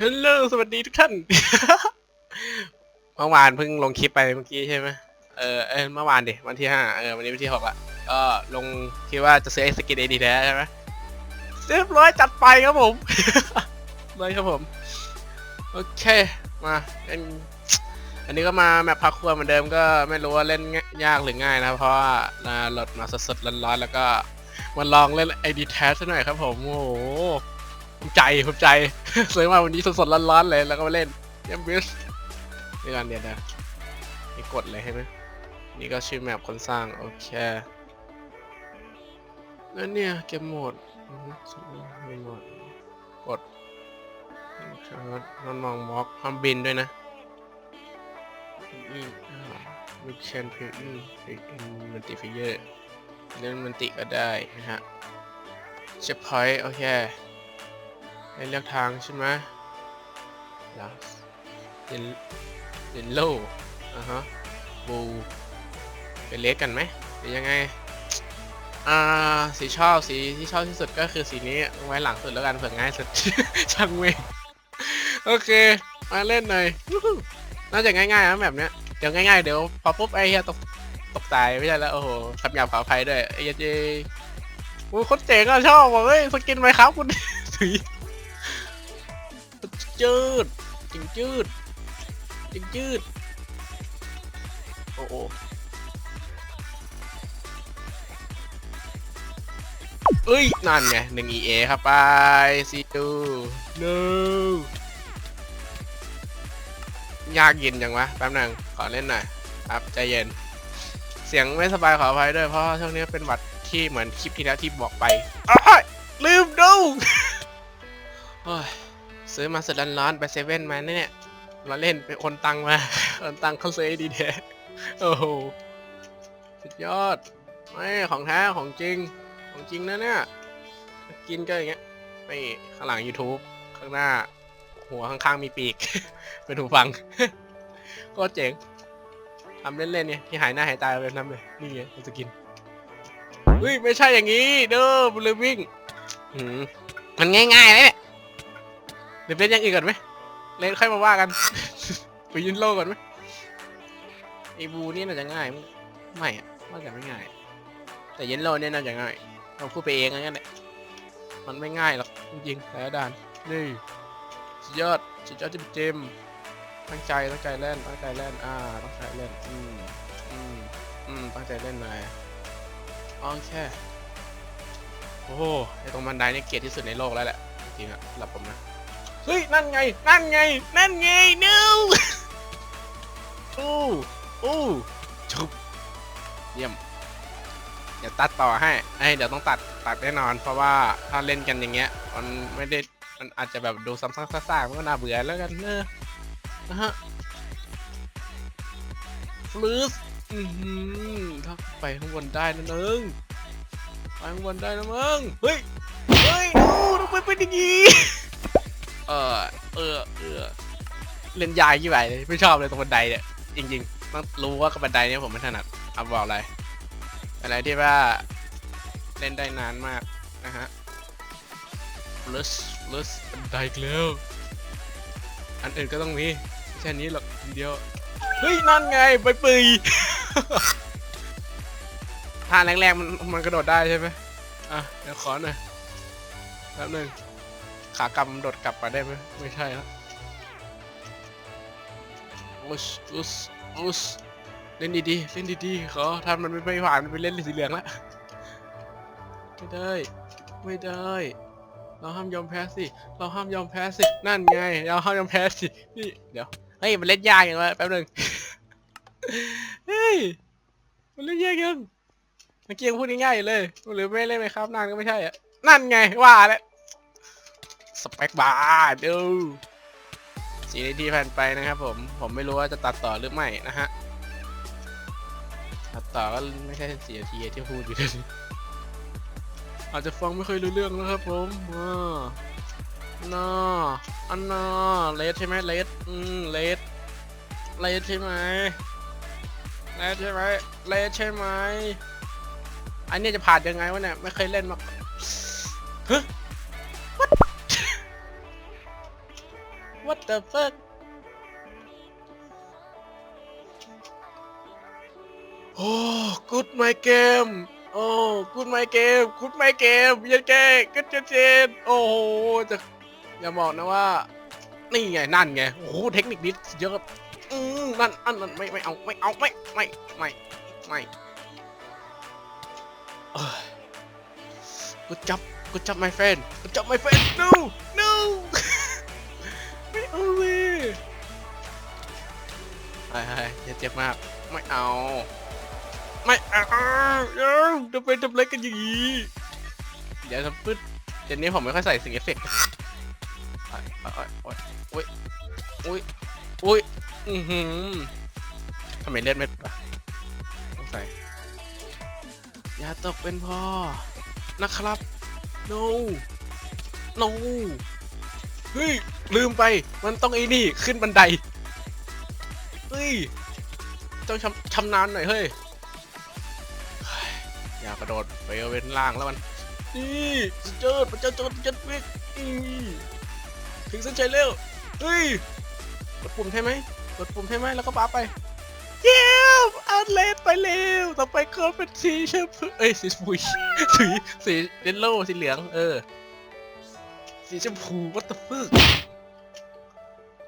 ฮัลโหลสวัสดีทุกท่าน เมื่อวานเพิ่งลงคลิปไปเมื่อกี้ใช่ไหมเออเออเมื่อวานดิวันที่ห้าเออวันนี้วันที่หกละก็ลงคิดว่าจะซื้อไอ้สกินเอดีแท้ใช่ไหมเรียบร้อยจัดไปครับผม เลยครับผม โอเคมาเล่นอันนี้ก็มาแมปพักครัวเหมือนเดิมก็ไม่รู้ว่าเล่นยากหรือง่ายนะ เพราะว่าอ่าโหลดมาสดๆร้อนๆแล้วก็มาลองเล่นไอดีแท้ซะหน่อยครับผมโอ้โห ภูมิใจภูมิใจซื้อมาวันนี้สดๆร้อนๆเลยแล้วก็มาเล่นเยังบิสนี่กันเดียวนะนี่กดเลยใช่ไหมนี่ก็ชื่อแมปคนสร้าง โอเคแล้วเนี่ยเกมโหมดอือฮึเกมโหมดกดครับนอนมองม็อกห้ามบินด้วยนะอืมวิเชนเพลย์มันติฟิเยอร์เล่นมันติก็ได้นะฮะเช็คพอยต์โอเค ให้เลือกทางใช่ไหมแล้วเดนเดนโลอะฮะบูไปเลสกันไหมหรือยังไง อ่า สีชอบสีที่ชอบที่สุดก็คือสีนี้ไว้หลังสุดแล้วกันเผื่อง่ายสุด ช่างเวงโอเค มาเล่นหน่อยน่าจะง่ายๆนะแบบเนี้ย เดี๋ยวง่ายๆ เดี๋ยวพอปุ๊บไอ้เหี้ยตกตกตายไม่ใช่แล้ว โอ้โหคำหยาบขออภัยด้วยไอ้เหี้ยเจโอ้ยโคตรเจ๋งอะชอบว่ะเฮ้ยสกินไหมครับคุณ จืดจิงจืดจิงจืดโอ้โหเอ้ย นั่นไงหนึ่ง EA ครับไปซีดู no ยากเย็นจังวะ แป๊บหนึงขอเล่นหน่อยครับใจเย็น เสียงไม่สบายขออภัยด้วย เพราะช่วงนี้เป็นหวัดที่เหมือนคลิปที่แล้วที่บอกไปอ้ายลืมดูโอ้ย ซื้อมาสุดร้อนๆไปเซเว่นมาเนี่ยมาเล่นไปโอนตังมาโอนตังเขาซื้อดีแท้โอ้โหสุดยอดไม่ของแท้ของจริงของจริงนะเนี่ยกินก็อย่างเงี้ยไม่ข้างหลัง YouTube ข้างหน้า หัวข้างๆมีปีก เป็นหูฟังก็เจ๋งทำเล่นๆเนี่ยที่หายหน้าหายตาไปทำเลยนี่ไงมันจะกินเฮ้ยไม่ใช่อย่างนี้ เด้อบุลวิ่งมมันง่ายๆเลยเนี่ย เดี๋ยวเล่นอย่างอื่นก่อนไหมเล่นค่อยมาว่ากัน ไปยืนโลกก่อนไหมไอบูนี่น่าจะง่ายมั้ยไม่อะว่าจะไม่ง่าย แต่ย็นโลเนี่ยน่าจะง่ายเราพูดไปเองงั้นแหละมันไม่ง่ายหรอกจริงๆแต่ละด่านนี่สุดยอดสุดยอดจิมจิมตั้งใจตั้งใจเล่นตั้งใจเล่นอ่าตั้งใจเล่นอืมอืมอืมตั้งใจเล่นหน่อยโอเคโอ้โหไอตรงบันไดนี่เกลียดที่สุดในโลกแล้วแหละจริงอะสำหรับผมนะ เฮ้ยนั่นไง นั่นไง นั่นไง no อู้อู้ชุบเยี่ยม เดี๋ยวตัดต่อให้ไอ้ยเดี๋ยวต้องตัดตัดแน่นอน เพราะว่าถ้าเล่นกันอย่างเงี้ย มันไม่ได้มันอาจจะแบบดูซ้ำๆซากๆมันก็น่าเบื่อแล้วกันเนอะนะฮะฟลูสอือหือถ้าไปข้างบนได้นะนึงไปข้างบนได้นะมึงเฮ้ยเฮ้ยโอ้ทำไมเป็นอย่างงี้ เออเออเออเล่นยายยี่ไหวเลยไม่ชอบเลยตรงบันไดเนี่ยจริงๆต้องรู้ว่ากับบันไดเนี่ยผมไม่ถนัดเอาบอกอะไร อะไรที่ว่าเล่นได้นานมากนะฮะลัสลัสบันไดอีกแล้วอันอื่นก็ต้องมีไม่ใช่อันนี้หรอกอันเดียวเฮ้ยนั่นไงใบปุยท่าแรงๆมันมันกระโดดได้ใช่ไหมอะเดี๋ยวขอหน่อยแป๊บหนึง ขากลับมันโดดกลับมาได้ไหมไม่ใช่แล้วอุสอุสอุสเล่นดีๆเล่นดีๆขอถ้ามันไม่ไม่ผ่านมันไปเล่นสีเหลืองละไม่ได้ ไม่ได้ เราห้ามยอมแพ้สิ เราห้ามยอมแพ้สิ นั่นไง เราห้ามยอมแพ้สิ นี่เดี๋ยว เฮ้ย มันเล่นยากอย่างวะแป๊บหนึ่งเฮ้ย มันเล่นยากยังเมื่อกี้ยังพูดง่ายๆเลย หรือไม่เล่นไหมครับนานก็ไม่ใช่อะนั่นไงว่าแล้ว สเปคบาร์ดูสีนาทีผ่านไปนะครับผม ผมไม่รู้ว่าจะตัดต่อหรือไม่นะฮะ ตัดต่อก็ไม่ใช่สีนาทีที่พูดอยู่เลยอาจจะฟังไม่ค่อยรู้เรื่องนะครับผมอ่าน่าอันน่าเลสใช่ไหมเลสอืมเลสเลสใช่ไหมเลสใช่ไหมเลสใช่ไหมอันนี้จะผ่านยังไงวะเนี่ย ไม่เคยเล่นมาฮะ the fuck โอ้กูดไม่เกมโอ้กูดไม่เกมกูดไม่เกมยันแกก็จะเจ็นโอ้โหจะอย่าบอกนะว่า นี่ไงนั่นไงโอ้โหเทคนิคนี้เยอะอืมนั่นอันนั่นไม่ไม่เอาไม่เอาไม่ไม่ไม่ไม่กูจับกูจับไม่เฟนกูจับไม่เฟน no no เจ็บมาก ไม่เอา ไม่เอาเอ้าทำไมทำไรกันอย่างนี้อย่าทำปึ๊ดเจนนี้ผมไม่ค่อยใส่สิ่งเอฟเฟกต์อุ้ยอุ้ยอุ้ยอือหือทำไมเลือดไม่ปะต้องใส่อย่าตกเป็นพ่อ นะครับ no no เฮ้ย ลืมไป มันต้องไอ้นี่ ขึ้นบันได เฮ้ย ต้องชำนาญหน่อยเฮ้ยอยากกระโดดไปเว้นล่างแล้วมันนี่เจิดพระเจ้าโจดจัดวิกถึงเส้นชัยเร็วเฮ้ยกดปุ่มใช่ไหมกดปุ่มใช่ไหมแล้วก็ป้าไปเยี่ยมอันเลดไปเร็วต่อไปก็เป็นสีเชมพูเอ้ยสีฟุยสีสีเลนโลสีเหลืองเออสีชมพูวัตถุฟึก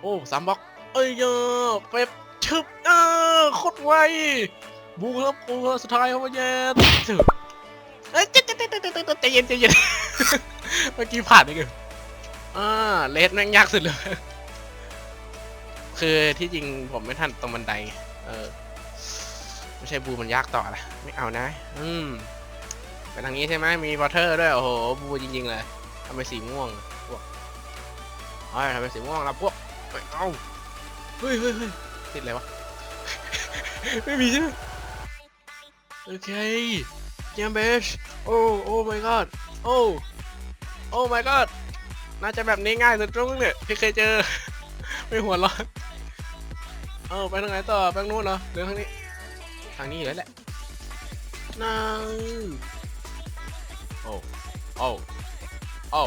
โอ้สามบล็อก เอ้ยเยอะเป๊ปชึบเออโคตรไวบูครับบูครับสุดท้ายครับเย็นถึงเอ้ยใจใจใจใจใจใจเย็นใจเย็นเมื่อกี้ผ่านไปกันอ่าเลสแม่งยากสุดเลย คือที่จริงผมไม่ทันตรงบันไดไงเออ ไม่ใช่บูมันยากต่อละไม่เอานะ อืมไปทางนี้ใช่ไหมมีวอเตอร์ด้วย โอ้โห บูจริงๆเลยทำเป็นสีม่วงพวกเอ้ยทำเป็นสีม่วงแล้วพวก ไม่เอาเฮ้ยเฮ้ยเฮ้ยติดอะไรวะ ไม่มีใช่ไหมโอเคเจมเบชโอ้โอ้ my god โอ้โอ้ my god น่าจะแบบนี้ง่ายสุดตรงเนี่ยที่เคยเจอ ไม่หัวร้อนเออไปทางไหนต่อไปทางนู้นเหรอหรือทางนี้ ทางนี้อยู่แล้วแหละนั่งโอ้โอ้โอ้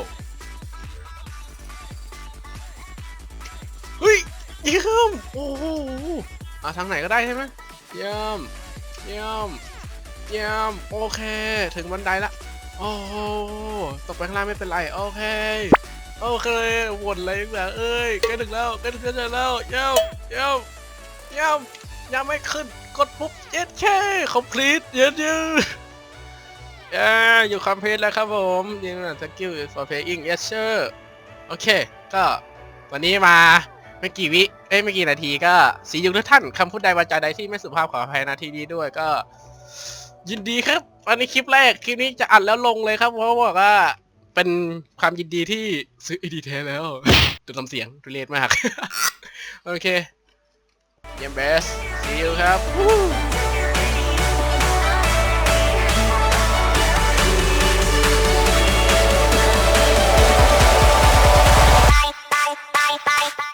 เยี่ยมโอ้โหอะทางไหนก็ได้ใช่ไหมเยี่ยมเยี่ยมเยี่ยมโอเค ถึงบันไดละโอ้โหตกไปข้างล่างไม่เป็นไรโอเคโอเควนเลยแบบเอ้ยใกล้ถึงแล้วใกล้ถึงแล้วเยี่ยมเยี่ยมเยี่ยมยังไม่ขึ้นกดปุ๊บเย็ดแช่คอมพลีทเย็ดยืดเย้อยู่คอมพลีทแล้วครับผมยิงสกิล for playing yes sir โอเค ก็วันนี้มา ไม่กี่วิเอ้ยไม่กี่นาทีก็สียุทุกท่านคำพูดใดวาจาใดที่ไม่สุภาพขออภัยนาทีนี้ด้วยก็ ยินดีครับวันนี้คลิปแรกคลิปนี้จะอัดแล้วลงเลยครับเพราะบอกว่าเป็นความยินดีที่ซื้อไอดีแท้แล้วดูทำเสียงดูเลดมาก โอเคเยมเบสซียูครับ